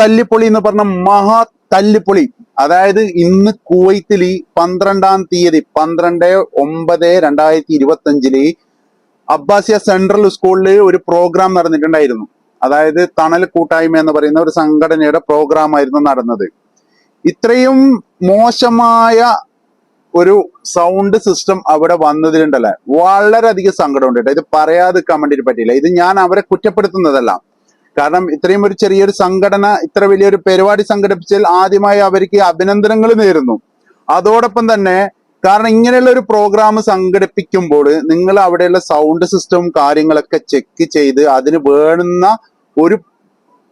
തല്ലിപ്പൊളി എന്ന് പറഞ്ഞ മഹാ തല്ലിപ്പൊളി അതായത് ഇന്ന് കുവൈത്തിൽ ഈ പന്ത്രണ്ടാം തീയതി പന്ത്രണ്ട് ഒമ്പത് രണ്ടായിരത്തി ഇരുപത്തി അഞ്ചിൽ അബ്ബാസിയ സെൻട്രൽ സ്കൂളിൽ ഒരു പ്രോഗ്രാം നടന്നിട്ടുണ്ടായിരുന്നു. അതായത് തണൽ കൂട്ടായ്മ എന്ന് പറയുന്ന ഒരു സംഘടനയുടെ പ്രോഗ്രാം ആയിരുന്നു നടന്നത്. ഇത്രയും മോശമായ ഒരു സൗണ്ട് സിസ്റ്റം അവിടെ വന്നതിലുണ്ടല്ലേ? വളരെയധികം സങ്കടമുണ്ട് കേട്ടോ. ഇത് പറയാതിരിക്കാൻ വേണ്ടിയിട്ട് പറ്റില്ല ഇത് ഞാൻ അവരെ കുറ്റപ്പെടുത്തുന്നതല്ല. കാരണം ഇത്രയും ഒരു ചെറിയൊരു സംഘടന ഇത്ര വലിയൊരു പരിപാടി സംഘടിപ്പിച്ചതിൽ ആദ്യമായി അവർക്ക് അഭിനന്ദനങ്ങൾ നേരുന്നു. അതോടൊപ്പം തന്നെ കാരണം ഇങ്ങനെയുള്ള ഒരു പ്രോഗ്രാം സംഘടിപ്പിക്കുമ്പോൾ നിങ്ങൾ അവിടെയുള്ള സൗണ്ട് സിസ്റ്റവും കാര്യങ്ങളൊക്കെ ചെക്ക് ചെയ്ത് അതിന് വേണുന്ന ഒരു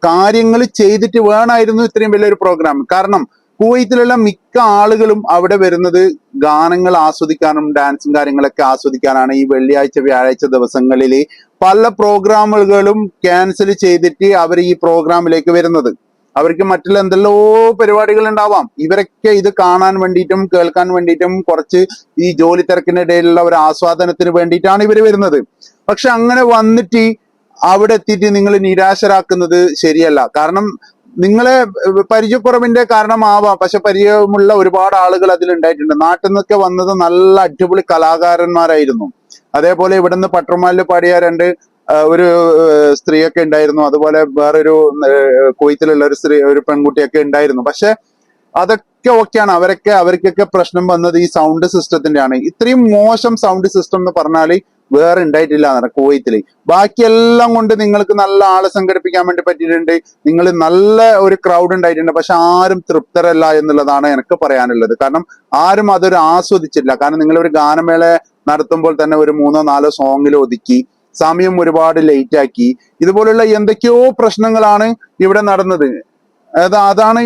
കാര്യങ്ങൾ ചെയ്തിട്ട് വേണമായിരുന്നു ഇത്രയും വലിയൊരു പ്രോഗ്രാം കാരണം കുവൈത്തിലുള്ള മിക്ക ആളുകളും അവിടെ വരുന്നത് ഗാനങ്ങൾ ആസ്വദിക്കാനും ഡാൻസും കാര്യങ്ങളൊക്കെ ആസ്വദിക്കാനാണ് ഈ വെള്ളിയാഴ്ച വ്യാഴാഴ്ച ദിവസങ്ങളിൽ പല പ്രോഗ്രാമുകളും ക്യാൻസൽ ചെയ്തിട്ട് അവർ ഈ പ്രോഗ്രാമിലേക്ക് വരുന്നത്. അവർക്ക് മറ്റുള്ള എന്തെല്ലോ പരിപാടികൾ ഉണ്ടാവാം. ഇവരൊക്കെ ഇത് കാണാൻ വേണ്ടിയിട്ടും കേൾക്കാൻ വേണ്ടിയിട്ടും കുറച്ച് ഈ ജോലി ഇടയിലുള്ള ഒരു ആസ്വാദനത്തിന് വേണ്ടിയിട്ടാണ് ഇവർ വരുന്നത്. പക്ഷെ അങ്ങനെ വന്നിട്ട് അവിടെ എത്തിയിട്ട് നിങ്ങൾ നിരാശരാക്കുന്നത് ശരിയല്ല. കാരണം നിങ്ങളെ പരിചയക്കുറവിന്റെ കാരണമാവാം. പക്ഷെ പരിചയമുള്ള ഒരുപാട് ആളുകൾ അതിൽ ഉണ്ടായിട്ടുണ്ട് നാട്ടിൽ നിന്നൊക്കെ വന്നത് നല്ല അടിപൊളി കലാകാരന്മാരായിരുന്നു. അതേപോലെ ഇവിടുന്ന് പട്ടർമാലിൽ പാടിയ രണ്ട് ഒരു സ്ത്രീയൊക്കെ ഉണ്ടായിരുന്നു. അതുപോലെ വേറൊരു കൊയ്ത്തിലുള്ള ഒരു സ്ത്രീ ഒരു പെൺകുട്ടിയൊക്കെ ഉണ്ടായിരുന്നു. പക്ഷെ അതൊക്കെ ഓക്കെയാണ്. അവരൊക്കെ അവർക്കൊക്കെ പ്രശ്നം വന്നത് ഈ സൗണ്ട് സിസ്റ്റത്തിന്റെ ആണ് ഇത്രയും മോശം സൗണ്ട് സിസ്റ്റം എന്ന് പറഞ്ഞാൽ വേറെ ഉണ്ടായിട്ടില്ല എന്നാണ് കുവൈത്തിൽ ബാക്കിയെല്ലാം കൊണ്ട് നിങ്ങൾക്ക് നല്ല ആളെ സംഘടിപ്പിക്കാൻ വേണ്ടി പറ്റിയിട്ടുണ്ട്. നിങ്ങൾ നല്ല ഒരു ക്രൗഡ് ഉണ്ടായിട്ടുണ്ട്. പക്ഷെ ആരും തൃപ്തരല്ല എന്നുള്ളതാണ് എനിക്ക് പറയാനുള്ളത്. കാരണം ആരും അതൊരു ആസ്വദിച്ചില്ല കാരണം നിങ്ങൾ ഒരു ഗാനമേള നടത്തുമ്പോൾ തന്നെ ഒരു മൂന്നോ നാലോ സോങ്ങിൽ ഒതുക്കി സമയം ഒരുപാട് ലേറ്റ് ആക്കി. ഇതുപോലുള്ള എന്തൊക്കെയോ പ്രശ്നങ്ങളാണ് ഇവിടെ നടന്നത്. അത് അതാണ്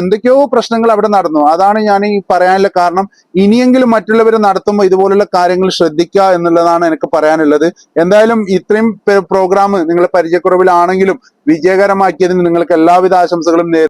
എന്തൊക്കെയോ പ്രശ്നങ്ങൾ അവിടെ നടന്നു. അതാണ് ഞാൻ ഈ പറയാനുള്ള കാരണം. ഇനിയെങ്കിലും മറ്റുള്ളവർ നടത്തുമ്പോൾ ഇതുപോലുള്ള കാര്യങ്ങൾ ശ്രദ്ധിക്കുക എന്നുള്ളതാണ് എനിക്ക് പറയാനുള്ളത്. എന്തായാലും ഇത്രയും പ്രോഗ്രാം നിങ്ങളെ പരിചയക്കുറവിലാണെങ്കിലും വിജയകരമാക്കിയതിന് നിങ്ങൾക്ക് എല്ലാവിധ ആശംസകളും